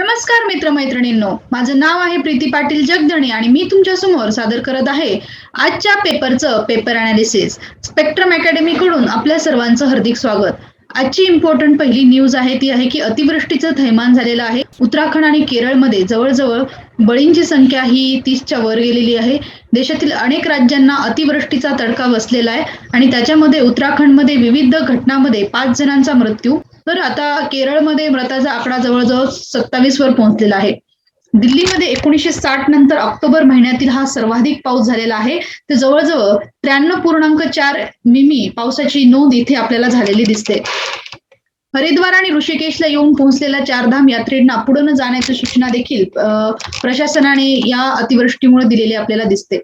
नमस्कार मित्रमैत्रिणींनो. माझं नाव आहे प्रीती पाटील जगदणे आणि मी तुमच्यासमोर सादर करत आहे आजच्या पेपरचं पेपर अनालिसिस स्पेक्ट्रम अकॅडमी कडून आपल्या सर्वांचं हार्दिक स्वागत. आजची इम्पॉर्टंट पहिली न्यूज आहे ती आहे की अतिवृष्टीचं थैमान झालेलं आहे. उत्तराखंड आणि केरळमध्ये जवळजवळ बळींची संख्या ही तीसच्या वर गेलेली आहे. देशातील अनेक राज्यांना अतिवृष्टीचा तडका बसलेला आहे आणि त्याच्यामध्ये उत्तराखंडमध्ये विविध घटनांमध्ये पाच जणांचा मृत्यू तर आता केरळमध्ये मृताचा आकडा जवळजवळ सत्तावीस वर पोहोचलेला आहे. दिल्लीमध्ये एकोणीसशे साठ नंतर ऑक्टोबर महिन्यातील हा सर्वाधिक पाऊस झालेला आहे. ते जवळजवळ त्र्याण्णव पूर्णांक चार मिमी पावसाची नोंद इथे आपल्याला झालेली दिसते. हरिद्वार आणि ऋषिकेशला येऊन पोहोचलेल्या चारधाम यात्रेंना पुढे न जाण्याची सूचना देखील प्रशासनाने या अतिवृष्टीमुळे दिलेली आपल्याला दिसते.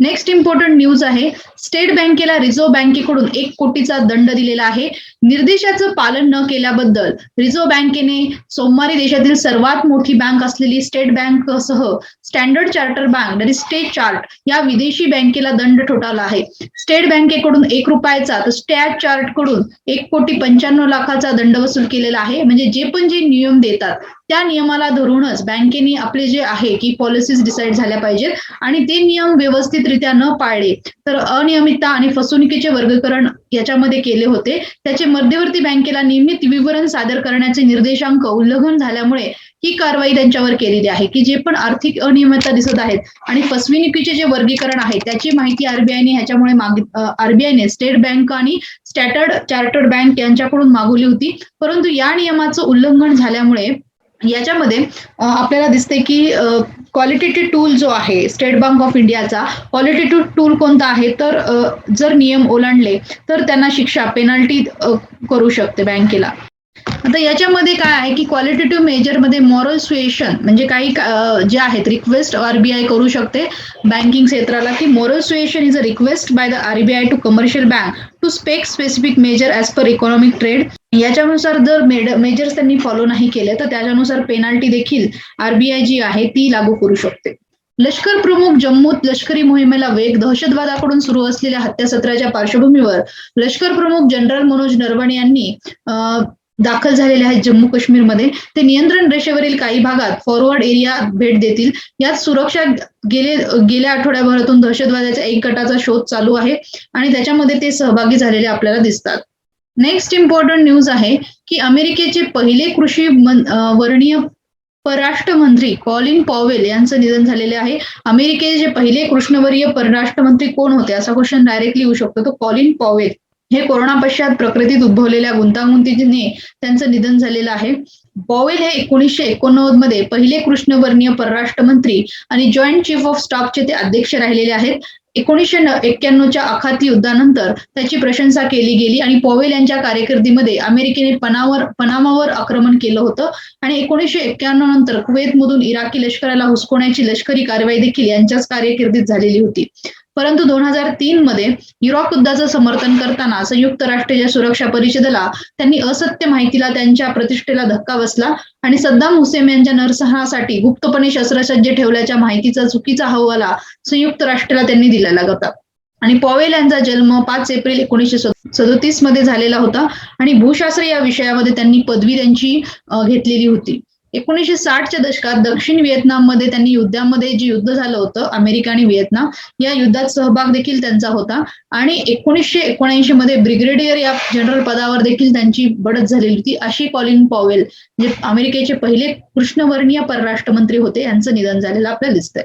नेक्स्ट इम्पॉर्टंट न्यूज आहे स्टेट बँकेला रिझर्व्ह बँकेकडून एक कोटीचा दंड दिलेला आहे. निर्देशाचं पालन न केल्याबद्दल रिझर्व्ह बँकेने सोमवारी देशातील सर्वात मोठी बँक असलेली स्टेट बँक सह Standard Charter Bank State Chart या विदेशी बँकेला दंड ठोठावला आहे. स्टेट बँकेकडून एक रुपयाचा तर स्टॅट चार्टकडून एक कोटी पंच्याण्णव लाखाचा दंड वसूल केलेला आहे. म्हणजे जे पण जे नियम देतात त्या नियमाला धरूनच बँकेने आपले जे आहे की पॉलिसीज डिसाईड झाल्या पाहिजेत. आणि ते नियम व्यवस्थित नियमितरित्या न पाळले तर अनियमितता आणि फसवणुकीचे वर्गीकरण याच्यामध्ये केले होते. त्याचे मध्यवर्ती बँकेला नियमित विवरण सादर करण्याचे निर्देशांक उल्लंघन झाल्यामुळे ही कारवाई त्यांच्यावर केलेली आहे की जे पण आर्थिक अनियमितता दिसत आहेत आणि फसवणुकीचे जे वर्गीकरण आहे त्याची माहिती आरबीआयने ह्याच्यामुळे मागित आरबीआयने स्टेट बँक आणि स्टॅटर्ड चार्टर्ड बँक यांच्याकडून मागवली होती. परंतु या नियमाचं उल्लंघन झाल्यामुळे याच्यामध्ये आपल्याला दिसते की क्वालिटेटिव्ह टूल जो आहे स्टेट बँक ऑफ इंडियाचा क्वालिटेटिव्ह टूल कोणता आहे? तर जर नियम ओलांडले तर त्यांना शिक्षा पेनल्टी करू शकते बँकेला. आता याच्यामध्ये काय आहे की क्वालिटेटिव्ह मेजरमध्ये मॉरल सुएशन म्हणजे काही जे आहेत रिक्वेस्ट आरबीआय करू शकते बँकिंग क्षेत्राला की moral suasion is a request by the RBI to commercial bank to spec specific measure as per economic trade याच्यानुसार जर मेजर्स त्यांनी फॉलो नाही केले तर त्याच्यानुसार पेनाल्टी देखील आरबीआय जी आहे ती लागू करू शकते. लष्कर प्रमुख जम्मूत लष्करी मोहिमेला वेग दहशतवादाकडून सुरू असलेल्या हत्यासत्राच्या पार्श्वभूमीवर लष्कर प्रमुख जनरल मनोज नरवणे यांनी दाखल झालेले आहेत जम्मू काश्मीरमध्ये. ते नियंत्रण रेषेवरील काही भागात फॉरवर्ड एरिया भेट देतील. यात सुरक्षा गेले गेल्या आठवड्याभरातून दहशतवादाच्या एक गटाचा शोध चालू आहे आणि त्याच्यामध्ये ते सहभागी झालेले आपल्याला दिसतात. नेक्स्ट इम्पॉर्टंट न्यूज आहे की अमेरिकेचे पहिले कृषी वर्णीय परराष्ट्र मंत्री कॉलिन पॉवेल यांचं निधन झालेले आहे. अमेरिकेचे पहिले कृष्णवर्य परराष्ट्र मंत्री कोण होते असा क्वेश्चन डायरेक्टली येऊ शकतो. तो कॉलिन पॉवेल. हे कोरोना पश्चात प्रकृतीत उद्भवलेल्या गुंतागुंतीने त्यांचं निधन झालेलं आहे. पॉवेल हे एकोणीसशे एकोणनव्वदमध्ये पहिले कृष्णवर्णीय परराष्ट्र मंत्री आणि जॉईंट चीफ ऑफ स्टाफचे ते अध्यक्ष राहिलेले आहेत. एकोणीसशे एक्क्याण्णवच्या आखाती युद्धानंतर त्याची प्रशंसा केली गेली आणि पॉवेल यांच्या कारकिर्दीमध्ये अमेरिकेने पनावर पनामावर आक्रमण केलं होतं. आणि एकोणीसशे एक्क्याण्णव नंतर कुवेतमधून इराकी लष्कराला हुसकवण्याची लष्करी कारवाई देखील यांच्याच कारकिर्दीत झालेली होती. परंतु दोन हजार तीन मध्ये युरोप युद्धाचं समर्थन करताना संयुक्त राष्ट्रीय सुरक्षा परिषदेला त्यांनी असत्य माहितीला त्यांच्या प्रतिष्ठेला धक्का बसला आणि सद्दाम हुसेन यांच्या नरसंहासाठी गुप्तपणे शस्त्रसज्ज ठेवल्याच्या माहितीचा चुकीचा अहवाला संयुक्त राष्ट्राला त्यांनी दिलेला होता. आणि पॉवेल यांचा जन्म पाच एप्रिल एकोणीसशे सदोतीसमध्ये झालेला होता आणि भूशास्त्र या विषयामध्ये त्यांनी पदवी त्यांची घेतलेली होती. एकोणीसशे साठच्या दशकात दक्षिण व्हिएतनाममध्ये त्यांनी युद्धामध्ये जे युद्ध झालं होतं अमेरिका आणि व्हिएतनाम या युद्धात सहभाग देखील त्यांचा होता. आणि एकोणीसशे एकोणऐंशी मध्ये ब्रिगेडियर या जनरल पदावर देखील त्यांची बढत झालेली होती. अशी कॉलिन पॉवेल जे अमेरिकेचे पहिले कृष्णवर्णीय परराष्ट्र मंत्री होते यांचं निधन झालेलं आपल्याला दिसतंय.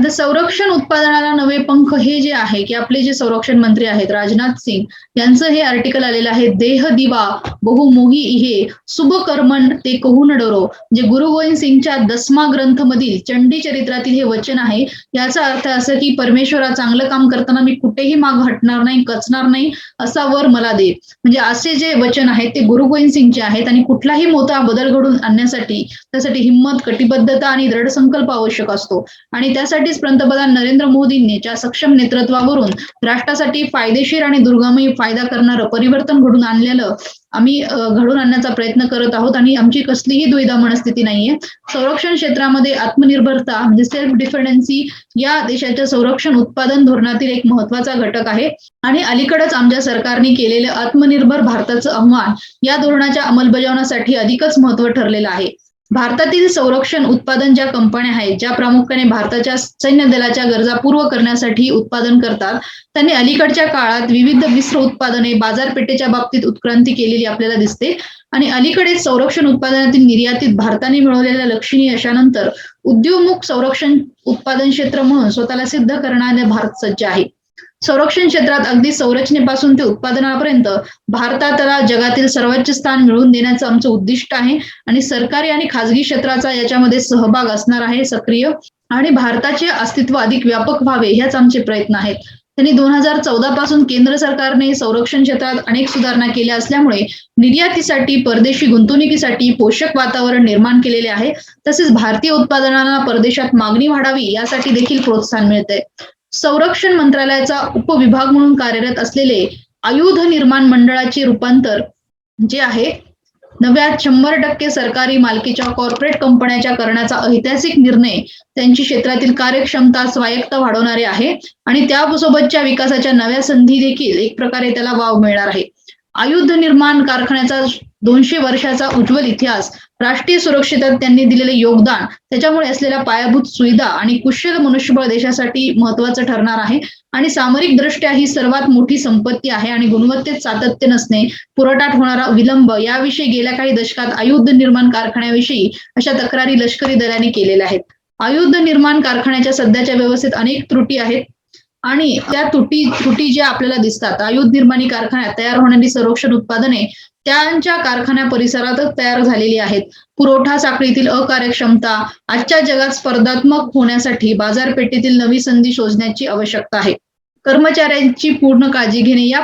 आता संरक्षण उत्पादनाला नवे पंख हे जे आहे की आपले जे संरक्षण मंत्री आहेत राजनाथ सिंग यांचं हे आर्टिकल आलेलं आहे देह दिवा बहुमोही इहे शुभ कर्मण ते कहून डरो. जे गुरु गोविंद सिंगच्या दसमा ग्रंथ मधील चंडी चरित्रातील हे वचन आहे याचा अर्थ असं की परमेश्वरा चांगलं काम करताना मी कुठेही माग हटणार नाही कचणार नाही असा वर मला दे. म्हणजे असे जे वचन आहेत ते गुरु गोविंद सिंगचे आहेत आणि कुठलाही मोठा बदल घडून आणण्यासाठी त्यासाठी हिंमत कटिबद्धता आणि दृढ संकल्प आवश्यक असतो. आणि त्यासाठी त्यासाठीच पंतप्रधान नरेंद्र मोदींनीच्या सक्षम नेतृत्वावरून राष्ट्रासाठी फायदेशीर आणि दुर्गमी फायदा करणारं परिवर्तन घडून आणलेलं आम्ही घडून आणण्याचा प्रयत्न करत आहोत आणि आमची कसलीही द्विधा मनस्थिती नाहीये. संरक्षण क्षेत्रामध्ये आत्मनिर्भरता म्हणजे सेल्फ डिपेंडन्सी या देशाच्या संरक्षण उत्पादन धोरणातील एक महत्त्वाचा घटक आहे. आणि अलीकडच आमच्या सरकारने केलेलं आत्मनिर्भर भारताचं आव्हान या धोरणाच्या अंमलबजावणीसाठी अधिकच महत्त्व ठरलेलं आहे. भारतातील संरक्षण उत्पादन ज्या कंपन्या आहेत ज्या प्रामुख्याने भारताच्या सैन्य दलाच्या गरजा पूर्ण करण्यासाठी उत्पादन करतात त्यांनी अलीकडच्या काळात विविध मिश्र उत्पादने बाजारपेठेच्या बाबतीत उत्क्रांती केलेली आपल्याला दिसते. आणि अलीकडे संरक्षण उत्पादनातील निर्यातीत भारताने मिळवलेल्या लक्षणीय यशानंतर उद्योगमुख संरक्षण उत्पादन क्षेत्र म्हणून स्वतःला सिद्ध करणारे भारत सज्ज आहे. संरक्षण क्षेत्रात अगदी संरचनेपासून ते उत्पादनापर्यंत भारताला जगातील सर्वोच्च स्थान मिळवून देण्याचं आमचं उद्दिष्ट आहे. आणि सरकारी आणि खाजगी क्षेत्राचा याच्यामध्ये सहभाग असणार आहे सक्रिय. आणि भारताचे अस्तित्व अधिक व्यापक व्हावे ह्याच आमचे प्रयत्न आहेत. त्यांनी दोन हजार चौदा पासून केंद्र सरकारने संरक्षण क्षेत्रात अनेक सुधारणा केल्या असल्यामुळे निर्यातीसाठी परदेशी गुंतवणुकीसाठी पोषक वातावरण निर्माण केलेले आहे. तसेच भारतीय उत्पादनांना परदेशात मागणी वाढावी यासाठी देखील प्रोत्साहन मिळते संरक्षण मंत्रालयाचा उपविभाग म्हणून कार्यरत असलेले आयुध निर्माण मंडळाचे रूपांतर जे आहे नव्या शंभर टक्के सरकारी मालकीच्या कॉर्पोरेट कंपन्याच्या करण्याचा ऐतिहासिक निर्णय त्यांची क्षेत्रातील कार्यक्षमता स्वायत्त वाढवणारे आहे आणि त्यासोबतच्या विकासाच्या नव्या संधी देखील एक प्रकारे त्याला वाव मिळणार आहे. आयुध निर्माण कारखान्याचा दोनशे वर्षाचा उज्ज्वल इतिहास राष्ट्रीय सुरक्षेतात त्यांनी दिलेले योगदान त्याच्यामुळे असलेल्या पायाभूत सुविधा आणि कुशल मनुष्यबळ देशासाठी महत्वाचं ठरणार आहे. आणि सामरिक दृष्ट्या ही सर्वात मोठी संपत्ती आहे आणि गुणवत्तेत सातत्य नसणे पुरवठात होणारा विलंब याविषयी गेल्या काही दशकात आयुध निर्माण कारखान्याविषयी अशा तक्रारी लष्करी दलाने केलेल्या आहेत. आयुध निर्माण कारखान्याच्या सध्याच्या व्यवस्थेत अनेक त्रुटी आहेत. आणि त्या त्रुटी त्रुटी ज्या आपल्याला दिसतात आयुध निर्माणी कारखान्यात तयार होणारी संरक्षण उत्पादने त्यांच्या कारखान्या परिसरातच तयार झालेली आहेत. पुरवठा साखळीतील अकार्यक्षमता आजच्या जगात स्पर्धात्मक होण्यासाठी बाजारपेठेतील नवी संधी शोधण्याची आवश्यकता आहे. कर्मचाऱ्यांची पूर्ण काळजी घेणे या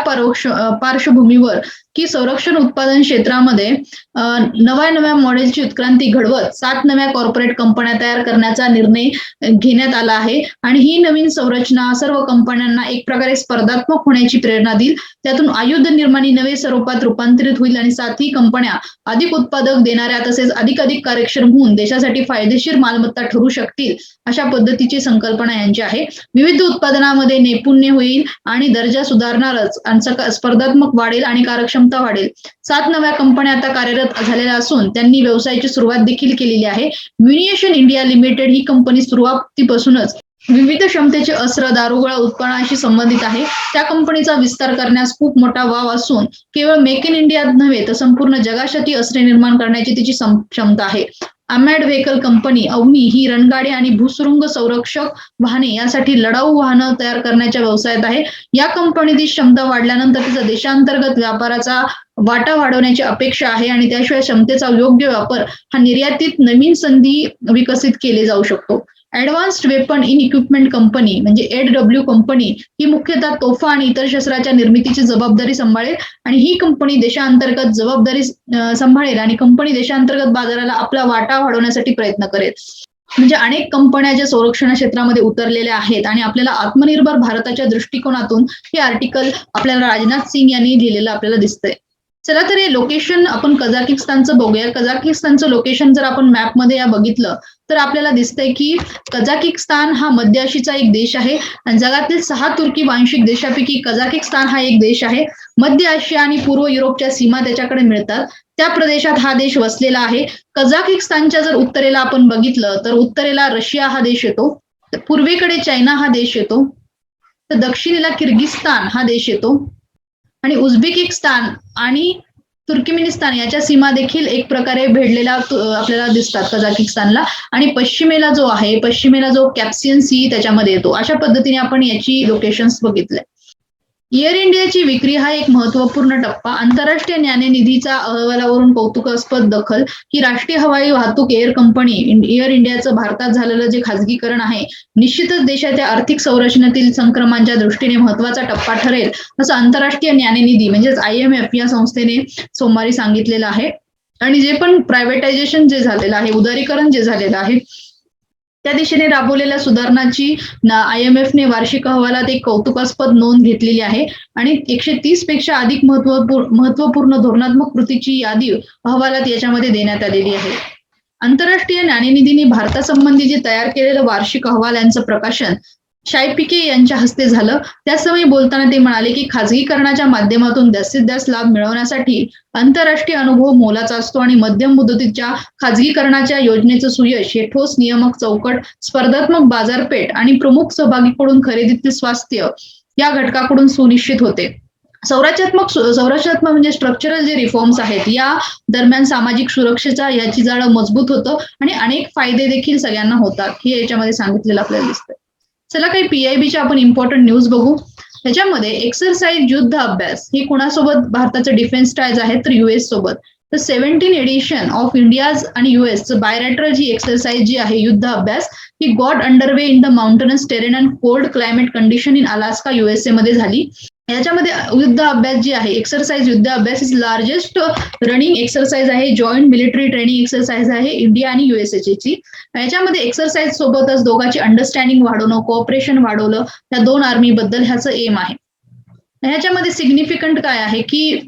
पार्श्वभूमीवर की संरक्षण उत्पादन क्षेत्रामध्ये नव्या नव्या मॉडेलची उत्क्रांती घडवत सात नव्या कॉर्पोरेट कंपन्या तयार करण्याचा निर्णय घेण्यात आला आहे. आणि ही नवीन संरचना सर्व कंपन्यांना एक प्रकारे स्पर्धात्मक होण्याची प्रेरणा देईल. त्यातून आयुध निर्माणी नवे स्वरूपात रूपांतरित होईल आणि साथी कंपन्या अधिक उत्पादक देणाऱ्या तसेच अधिक अधिक कार्यक्षम होऊन देशासाठी फायदेशीर मालमत्ता ठरू शकतील अशा पद्धतीची संकल्पना यांची आहे. विविध उत्पादनामध्ये नैपुण्य होईल आणि दर्जा सुधारणारच आणि स्पर्धात्मक वाढेल आणि कार्यक्षम क्षमता वाढेल. सात नव्या कंपन्या आता कार्यरत झालेल्या असून त्यांनी व्यवसायाची सुरुवात देखील केलेली आहे. म्युनिएशन इंडिया लिमिटेड ही कंपनी सुरुवातीपासूनच विविध क्षमतेचे अस्त्र दारुगोळा उत्पादनाशी संबंधित आहे. त्या कंपनीचा विस्तार करण्यास खूप मोठा वाव असून केवळ मेक इन इंडियात नव्हे तर संपूर्ण जगासाठी अस्त्रे निर्माण करण्याची तिची क्षमता आहे. अमॅड व्हेकल कंपनी अवनी ही रणगाडी आणि भूसुरुंग संरक्षक वाहने यासाठी लढाऊ वाहनं तयार करण्याच्या व्यवसायात आहे. या कंपनीची क्षमता वाढल्यानंतर तिचा देशांतर्गत व्यापाराचा वाटा वाढवण्याची अपेक्षा आहे आणि त्याशिवाय क्षमतेचा योग्य वापर हा निर्यातीत नवीन संधी विकसित केले जाऊ शकतो. Advanced weapon in equipment company म्हणजे एडब्ल्यू कंपनी ही मुख्यतः तोफा आणि इतर शस्त्राच्या निर्मितीची जबाबदारी सांभाळेल आणि ही कंपनी देशांतर्गत जबाबदारी सांभाळेल आणि कंपनी देशांतर्गत बाजाराला आपला वाटा वाढवण्यासाठी प्रयत्न करेल. म्हणजे अनेक कंपन्या ज्या संरक्षण क्षेत्रामध्ये उतरलेल्या आहेत आणि आपल्याला आत्मनिर्भर भारताच्या दृष्टिकोनातून हे आर्टिकल आपल्याला राजनाथ सिंग यांनी लिहिलेलं आपल्याला दिसतंय. चला तर हे लोकेशन आपण कझाकिस्तानचं बघूया. कझाकिस्तानचं लोकेशन जर आपण मॅपमध्ये या बघितलं तर आपल्याला दिसतंय की कझाकिस्तान हा मध्य आशियाचा एक देश आहे. आणि जगातील सहा तुर्की वांशिक देशापैकी कझाकिस्तान हा एक देश आहे. मध्य आशिया आणि पूर्व युरोपच्या सीमा त्याच्याकडे मिळतात. त्या प्रदेशात हा देश वसलेला आहे. कझाकिस्तानच्या जर उत्तरेला आपण बघितलं तर उत्तरेला रशिया हा देश येतो. पूर्वेकडे चायना हा देश येतो. तर दक्षिणेला किर्गिस्तान हा देश येतो. आणि उझबेकिस्तान आणि तुर्कमेनिस्तान याच्या सीमा देखील एक प्रकारे भेडलेल्या आपल्याला दिसतात कझाकिस्तानला. आणि पश्चिमेला जो आहे पश्चिमेला जो कॅप्सियन सी त्याच्यामध्ये येतो. अशा पद्धतीने आपण याची लोकेशन्स बघितले. एअर इंडियाची विक्री हा एक महत्त्वपूर्ण टप्पा. आंतरराष्ट्रीय नाणेनिधीचा अहवालावरून कौतुकास्पद दखल. की राष्ट्रीय हवाई वाहतूक एअर कंपनी एअर इंडियाचं भारतात झालेलं जे खाजगीकरण आहे निश्चितच देशाच्या आर्थिक संरचनेतील संक्रमणाच्या दृष्टीने महत्त्वाचा टप्पा ठरेल असं आंतरराष्ट्रीय न्यायनिधी म्हणजेच आय एम एफ या संस्थेने सोमवारी सांगितलेलं आहे. आणि जे पण प्रायव्हेटायझेशन जे झालेलं आहे उदारीकरण जे झालेलं आहे त्या दिशेने राबवलेल्या सुधारणाची आय एम एफने वार्षिक अहवालात एक कौतुकास्पद नोंद घेतलेली आहे. आणि एकशे तीसपेक्षा अधिक महत्त्वपूर्ण महत्त्वपूर्ण धोरणात्मक कृतीची यादी अहवालात याच्यामध्ये देण्यात आलेली आहे. आंतरराष्ट्रीय नाणेनिधीने भारतासंबंधी जे तयार केलेलं वार्षिक अहवाल यांचं प्रकाशन शाय पिके यांच्या हस्ते झालं. त्याचवेळी बोलताना ते म्हणाले की खाजगीकरणाच्या माध्यमातून जास्तीत जास्त लाभ मिळवण्यासाठी आंतरराष्ट्रीय अनुभव मोलाचा असतो आणि मध्यम मुदतीच्या खाजगीकरणाच्या योजनेचं सुयश हे ठोस नियामक चौकट स्पर्धात्मक बाजारपेठ आणि प्रमुख सहभागीकडून खरेदीतील स्वास्थ्य या घटकाकडून सुनिश्चित होते. संरचनात्मक संरचनात्मक म्हणजे स्ट्रक्चरल जे रिफॉर्म्स आहेत या दरम्यान सामाजिक सुरक्षेचा याची जाळं मजबूत होतं आणि अनेक फायदे देखील सगळ्यांना होतात हे याच्यामध्ये सांगितलेलं आपल्याला दिसतंय. चला काही पीआयबीच्या आपण इम्पॉर्टंट न्यूज बघू. त्याच्यामध्ये एक्सरसाइज युद्ध अभ्यास ही कुणासोबत? भारताचं डिफेन्स टायज आहे तर युएस सोबत. तर सेव्हन्टीन एडिशन ऑफ इंडियाज आणि युएस बायरॅटरल जी एक्सरसाइज जी आहे युद्ध अभ्यास ही got underway in the mountainous terrain and cold climate condition in Alaska USA मध्ये झाली. याच्यामध्ये युद्ध अभ्यास जी आहे exercise Yudh Abhyas is largest running exercise आहे जॉईंट मिलिटरी ट्रेनिंग एक्सरसाइज आहे इंडिया आणि युएसए ची. याच्यामध्ये एक्सरसाइज सोबतच दोघांची अंडरस्टँडिंग वाढवणं कोऑपरेशन वाढवलं त्या दोन आर्मी बद्दल ह्याचं एम आहे. ह्याच्यामध्ये सिग्निफिकंट काय आहे की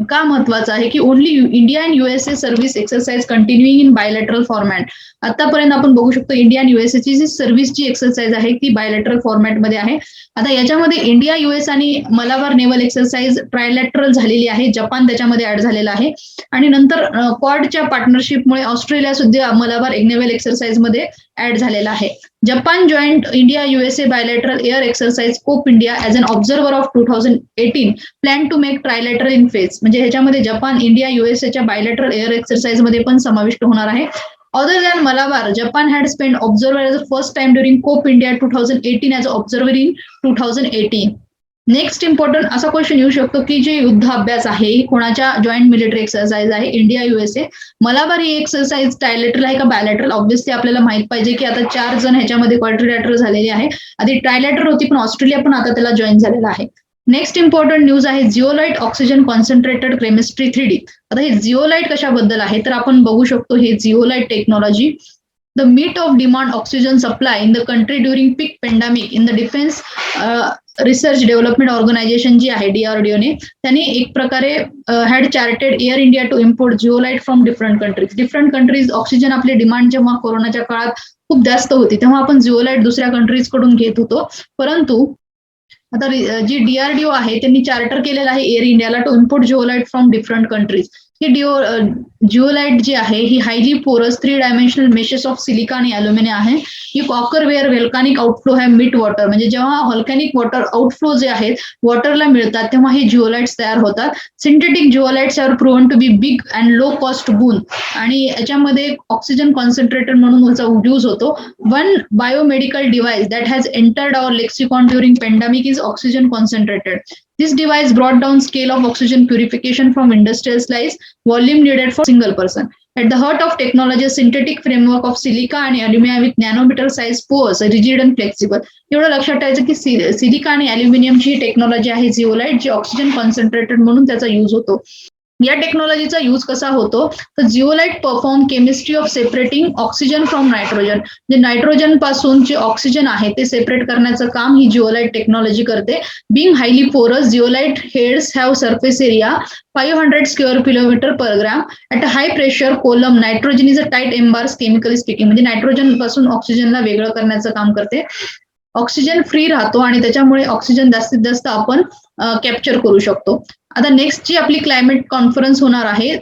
का महत्वाचं आहे की only India and USA service exercise continuing in bilateral format आतापर्यंत आपण बघू शकतो इंडिया अँड युएसएची जी सर्व्हिसची एक्सरसाइज आहे ती बायलॅटरल फॉर्मॅटमध्ये आहे. आता याच्यामध्ये इंडिया युएस आणि मलाबार नेव्हल एक्सरसाइज ट्रायलॅटरल झालेली आहे. जपान त्याच्यामध्ये ऍड झालेला आहे. आणि नंतर क्वाडच्या पार्टनरशिपमुळे ऑस्ट्रेलिया सुद्धा मलाबार नेव्हल एक्सरसाइजमध्ये ऍड झालेला आहे. Japan joint India USA bilateral air exercise Cope India as an observer of two thousand eighteen plan to make trilateral in phase म्हणजे ह्याच्यामध्ये जपान इंडिया युएसएच्या बायोलेटरल एअर एक्सरसाइजमध्ये पण समाविष्ट होणार आहे. Other than Malabar, Japan had spent observer as a first time during COP India 2018 as an observer in 2018. Next important असा question येऊ शकतो की जे युद्ध अभ्यास आहे कोणाच्या जॉईंट मिलिटरी एक्सरसाइज आहे इंडिया युएसए मलाबार ही एक्सरसाइज ट्रायलेटरल आहे का बायलॅटरल ऑब्व्हियसली आपल्याला माहीत पाहिजे की आता चार जण ह्याच्यामध्ये क्वाड्रिलॅटरल झालेले आहे आधी ट्रायलॅटर होती पण ऑस्ट्रेलिया पण आता त्याला जॉईन झालेला आहे. नेक्स्ट इम्पॉर्टंट न्यूज आहे zeolite oxygen concentrated chemistry three D आता हे जिओलाइट कशाबद्दल आहे? तर आपण बघू शकतो हे zeolite technology the meet of demand oxygen supply in the country during peak pandemic in the defence research development organisation जी आहे डीआरडीओने त्यांनी एक प्रकारे had charted Air India to import zeolite from different countries different countries oxygen आपली demand जेव्हा कोरोनाच्या काळात खूप जास्त होती तेव्हा आपण जिओलाइट दुसऱ्या कंट्रीजकडून घेत होतो. परंतु आता जी डीआरडीओ आहे त्यांनी चार्टर केलेलं आहे एअर इंडियाला to import zeolite from different countries ही डिओ जिओलाइट जी आहे ही highly porous three dimensional meshes of silica आणि अॅल्युमिनियम आहे. ही कॉकर वेअर व्हेल्कानिक आउटफ्लो आहे मिट वॉटर म्हणजे जेव्हा व्हॉल्कॅनिक वॉटर आउटफ्लो जे आहेत वॉटरला मिळतात तेव्हा हे जिओलाइट्स तयार होतात. Synthetic zeolites are proven to be big and low cost boon आणि याच्यामध्ये ऑक्सिजन कॉन्सन्ट्रेटेड म्हणून याचा यूज होतो. One biomedical device that has entered our lexicon during pandemic is oxygen concentrated This device brought down scale of oxygen purification from industrial slice volume needed for single person. At the heart of technology, a synthetic framework of silica and aluminum with nanometer size pores, rigid and flexible. एवढं लक्षात ठेवायचं की silica आणि अल्युमिनियमची technology आहे zeolite जी oxygen concentrated म्हणून त्याचा युज होतो या टेक्नॉलॉजीचा यूज कसा होतो? तर zeolite perform chemistry of separating oxygen from nitrogen म्हणजे नायट्रोजनपासून जे ऑक्सिजन आहे ते सेपरेट करण्याचं काम ही जिओलाइट टेक्नॉलॉजी करते. Being highly porous zeolite heads have surface area five hundred square kilometre per gram at a high pressure column nitrogen is a tight embrace chemically speaking म्हणजे नायट्रोजनपासून ऑक्सिजनला वेगळं करण्याचं काम करते. ऑक्सिजन फ्री राहतो आणि त्याच्यामुळे ऑक्सिजन जास्तीत जास्त आपण कॅप्चर करू शकतो. आता नेक्स्ट जी आपली क्लायमेट कॉन्फरन्स होणार आहे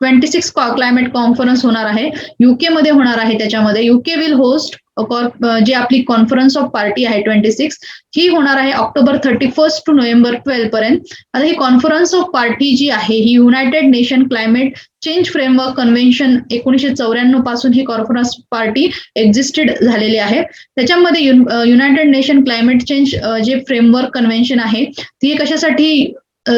ट्वेंटी सिक्स क्लायमेट कॉन्फरन्स होणार आहे युके मध्ये होणार आहे त्याच्यामध्ये. युके विल होस्ट जी आपली कॉन्फरन्स ऑफ पार्टी आहे ट्वेंटी सिक्स ही होणार आहे October thirty first to November twelve पर्यंत. आता ही कॉन्फरन्स ऑफ पार्टी जी आहे ही United Nation climate change framework convention एकोणीशे चौऱ्याण्णवपासून ही कॉन्फरन्स पार्टी एक्झिस्टेड झालेली आहे. त्याच्यामध्ये युनायटेड नेशन क्लायमेट चेंज जे फ्रेमवर्क कन्व्हेन्शन आहे ती कशासाठी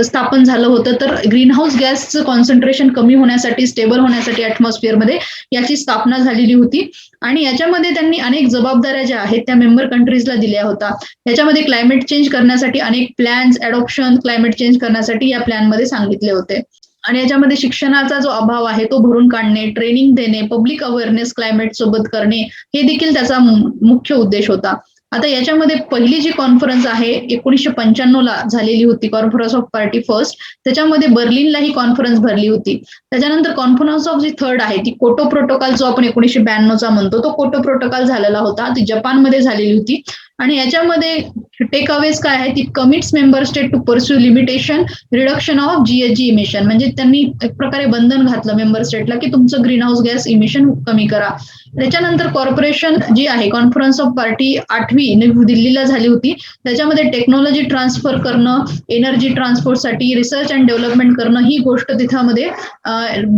स्थापन झालं होतं. तर ग्रीन हाऊस गॅसचं कॉन्सन्ट्रेशन कमी होण्यासाठी स्टेबल होण्यासाठी ऍटमॉस्फिअरमध्ये याची स्थापना झालेली होती. आणि याच्यामध्ये त्यांनी अनेक जबाबदाऱ्या ज्या आहेत त्या मेंबर कंट्रीजला दिल्या होत्या याच्यामध्ये क्लायमेट चेंज करण्यासाठी अनेक प्लॅन्स अडॉप्शन क्लायमेट चेंज करण्यासाठी या प्लॅनमध्ये सांगितले होते. आणि याच्यामध्ये शिक्षणाचा जो अभाव आहे तो भरून काढणे ट्रेनिंग देणे पब्लिक अवेअरनेस क्लायमेट सोबत करणे हे देखील त्याचा मुख्य उद्देश होता. आता याच्यामध्ये पहिली जी कॉन्फरन्स आहे एकोणीसशे पंच्याण्णव ला झालेली होती कॉन्फरन्स ऑफ पार्टी फर्स्ट त्याच्यामध्ये बर्लिनला ही कॉन्फरन्स भरली होती. त्याच्यानंतर कॉन्फरन्स ऑफ जी थर्ड आहे ती कोटो प्रोटोकॉल जो आपण एकोणीसशे ब्याण्णवचा म्हणतो तो कोटो प्रोटोकॉल झालेला होता. ती जपानमध्ये झालेली होती. आणि याच्यामध्ये टेक अवेज काय आहे ती commits member state to pursue limitation reduction of GSG emission म्हणजे त्यांनी एक प्रकारे बंधन घातलं मेंबर स्टेटला की तुमचं ग्रीन हाऊस गॅस इमिशन कमी करा. त्याच्यानंतर कॉर्पोरेशन जी आहे कॉन्फरन्स ऑफ पार्टी आठवी नवी दिल्लीला झाली होती. त्याच्यामध्ये टेक्नॉलॉजी ट्रान्सफर करणं एनर्जी ट्रान्सपोर्टसाठी रिसर्च अँड डेव्हलपमेंट करणं ही गोष्ट तिथामध्ये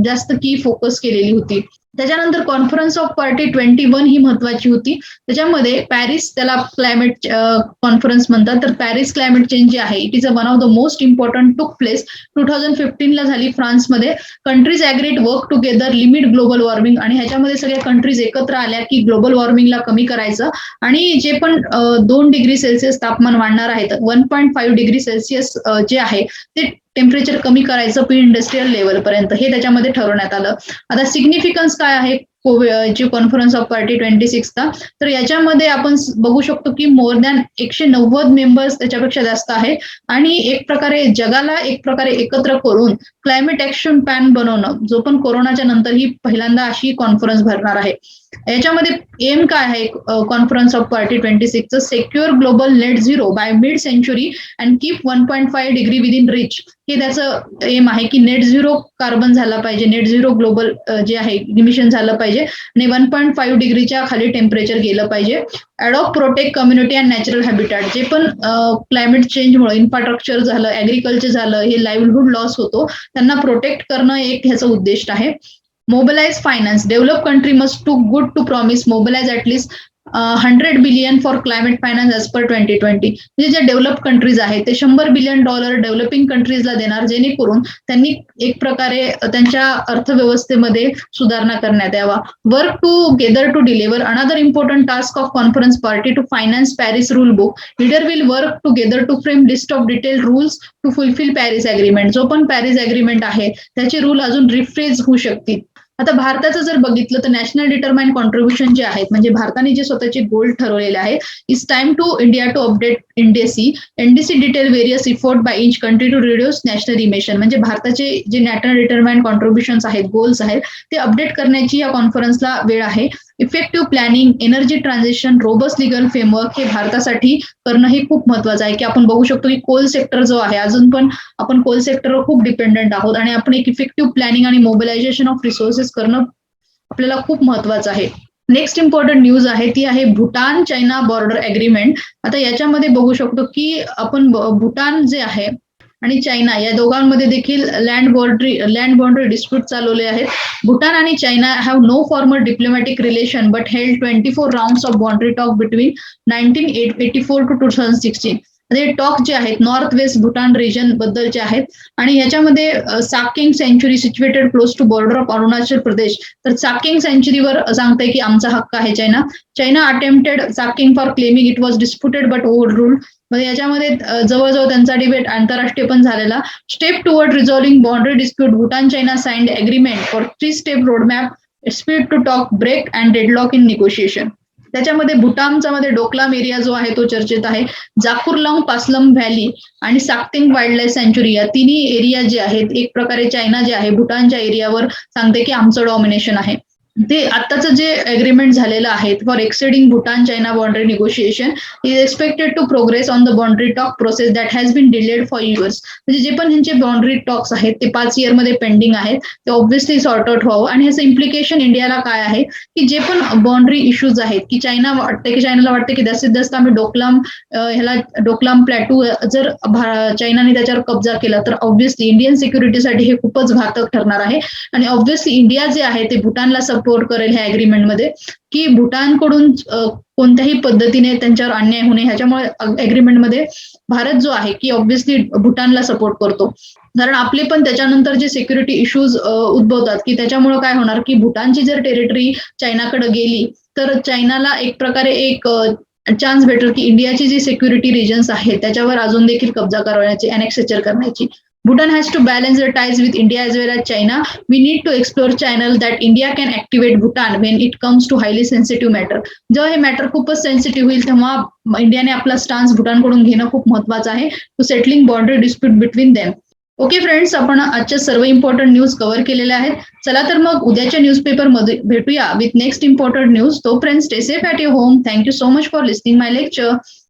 जास्त की फोकस केलेली होती. त्याच्यानंतर conference of party twenty one ही महत्वाची होती. त्याच्यामध्ये पॅरिस त्याला क्लायमेट कॉन्फरन्स म्हणतात. तर पॅरिस क्लायमेट चेंज जे आहे it is a one of the most important took place two thousand फिफ्टीनला झाली फ्रान्समध्ये. Countries agreed work together limit global warming आणि ह्याच्यामध्ये सगळ्या कंट्रीज एकत्र आल्या की ग्लोबल वॉर्मिंगला कमी करायचं. आणि जे पण दोन डिग्री सेल्सिअस तापमान वाढणार आहे one point five degree Celsius जे आहे ते टेम्परेचर कमी करायचं प्री इंडस्ट्रीयल लेवलपर्यंत हे त्याच्यामध्ये ठरवण्यात आलं. आता सिग्निफिकन्स काय आहे? जी कॉन्फरन्स ऑफ पार्टी ट्वेंटी सिक्सचा तर याच्यामध्ये आपण बघू शकतो की मोर दॅन एकशे नव्वद मेंबर्स त्याच्यापेक्षा जास्त आहे. आणि एक प्रकारे जगाला एक प्रकारे एकत्र करून क्लायमेट ऍक्शन प्लॅन बनवणं जो पण कोरोनाच्या नंतर ही पहिल्यांदा अशी कॉन्फरन्स भरणार आहे. याच्यामध्ये एम काय आहे? Conference of party twenty सिक्सचं secure global net zero by mid century and keep one point five degree within reach हे त्याचं एम आहे की नेट झिरो कार्बन झाला पाहिजे. नेट झिरो ग्लोबल जे आहे इमिशन झालं पाहिजे. आणि वन पॉईंट फाईव्ह डिग्रीच्या खाली टेम्परेचर गेलं पाहिजे. Adopt protect community and natural habitat जे पण क्लायमेट चेंजमुळे इन्फ्रास्ट्रक्चर झालं ऍग्रिकल्चर झालं हे लाईव्हलीहूड लॉस होतो त्यांना प्रोटेक्ट करणं एक ह्याचं उद्दिष्ट आहे. Mobilise finance develop country must to good to promise mobilise at least hundred billion for climate finance as per twenty twenty म्हणजे जे डेव्हलप कंट्रीज आहेत ते शंभर बिलियन डॉलर डेव्हलपिंग कंट्रीजला देणार जेणेकरून त्यांनी एक प्रकारे त्यांच्या अर्थव्यवस्थेमध्ये सुधारणा करण्यात यावा. Work together to deliver another important task of conference party to finance Paris rule book leader will work together to frame list of detail rules to fulfil Paris agreement जो पण पॅरिस अग्रीमेंट आहे त्याचे rule अजून rephrase होऊ शकतील. आता भारताचं जर बघितलं तर नॅशनल डिटरमाइन कॉन्ट्रीब्युशन जे आहेत म्हणजे भारताने जे स्वतःचे गोल्ड ठरवलेले आहे is time to India to update NDC NDC detail various effort by each country to reduce national emission म्हणजे भारताचे जे नॅशनल डिटरमाइन कॉन्ट्रीब्युशन आहेत गोल्स आहेत ते अपडेट करण्याची या कॉन्फरन्सला वेळ आहे. Effective planning energy transition robust legal framework हे भारतासाठी करणं हे खूप महत्वाचं आहे. की आपण बघू शकतो की कोल सेक्टर जो आहे अजून पण आपण कोल सेक्टरवर खूप डिपेंडंट आहोत आणि आपण एक इफेक्टिव्ह प्लॅनिंग आणि मोबिलायझेशन ऑफ रिसोर्सेस करणं आपल्याला खूप महत्वाचं आहे. नेक्स्ट इम्पॉर्टंट न्यूज आहे ती आहे भूटान चायना बॉर्डर अग्रीमेंट आता याच्यामध्ये बघू शकतो की आपण भूटान जे आहे आणि चायना या दोघांमध्ये देखील land border land boundary dispute चालवले आहेत. भूटान आणि China have no formal diplomatic relation but held twenty four round of boundary talk between nineteen eighty four to two thousand sixteen हे टॉक जे आहेत नॉर्थ वेस्ट भूटान रिजन बद्दलचे आहेत आणि याच्यामध्ये Sakteng sanctuary situated close to border of Arunachal Pradesh. तर साकिंग सेंच्युरीवर सांगतंय की आमचा हक्क आहे China. China attempted Sakteng for claiming it was disputed but over rule मग याच्यामध्ये जवळजवळ त्यांचा डिबेट आंतरराष्ट्रीय पण झालेला. Step toward resolving boundary dispute Bhutan China signed agreement for three step roadmap speed to talk break and deadlock in negotiation त्याच्यामध्ये भूटानचा मध्ये डोकलाम एरिया जो आहे तो चर्चेत आहे. जाकुरलॉंग पासलम व्हॅली आणि साक्तिंग वाईल्ड लाईफ सँच्युरी या तिन्ही एरिया जे आहेत एक प्रकारे चायना जे आहे भूटानच्या एरियावर सांगते की आमचं डॉमिनेशन आहे. ते आत्ताचं जे अग्रीमेंट झालेलं आहे for expediting Bhutan China boundary negotiation is expected to progress on the boundary talk process that has been delayed for years म्हणजे जे पण ह्यांचे बाउंड्री टॉक्स आहेत ते पाच इयरमध्ये पेंडिंग आहेत ते ऑब्व्हियसली सॉर्ट आउट व्हावं. आणि ह्याचं इम्प्लिकेशन इंडियाला काय आहे की जे पण बाउंड्री इश्यूज आहेत की चायना वाटते की चायनाला वाटते की जास्तीत जास्त आम्ही डोकलाम ह्याला डोकलाम प्लॅटू जर चायनाने त्याच्यावर कब्जा केला तर ऑब्व्हियसली इंडियन सिक्युरिटीसाठी हे खूपच घातक ठरणार आहे. आणि ऑब्व्हियसली इंडिया जे आहे ते भूटानला सपोर्ट करेल ह्या अग्रीमेंटमध्ये की भूटानकडून कोणत्याही पद्धतीने त्यांच्यावर अन्याय होणे ह्याच्यामुळे अग्रीमेंटमध्ये भारत जो आहे की ऑब्व्हियसली भूटानला सपोर्ट करतो. कारण आपले पण त्याच्यानंतर जे सिक्युरिटी इश्यूज उद्भवतात की त्याच्यामुळे काय होणार की भूटानची जर टेरिटरी चायनाकडे गेली तर चायनाला एक प्रकारे एक चान्स भेटेल की इंडियाची जी सिक्युरिटी रिजन्स आहेत त्याच्यावर अजून देखील कब्जा करण्याची अनेक्सेचर करण्याची. Bhutan has to balance their ties with India as well as China. We need to explore channels that India can activate Bhutan when it comes to highly sensitive matter. जेव्हा हे matter खूपच सेन्सिटिव्ह होईल तेव्हा इंडियाने आपला stance भूटानकडून घेणं खूप महत्वाचं आहे. To settling border dispute between them okay friends आपण आजच्या सर्व इम्पॉर्टंट न्यूज कव्हर केलेल्या आहेत. चला तर मग उद्याच्या न्यूजपेपरमध्ये भेटूया विथ नेक्स्ट इम्पॉर्टंट न्यूज तो friends stay safe at your home thank you so much for listening my lecture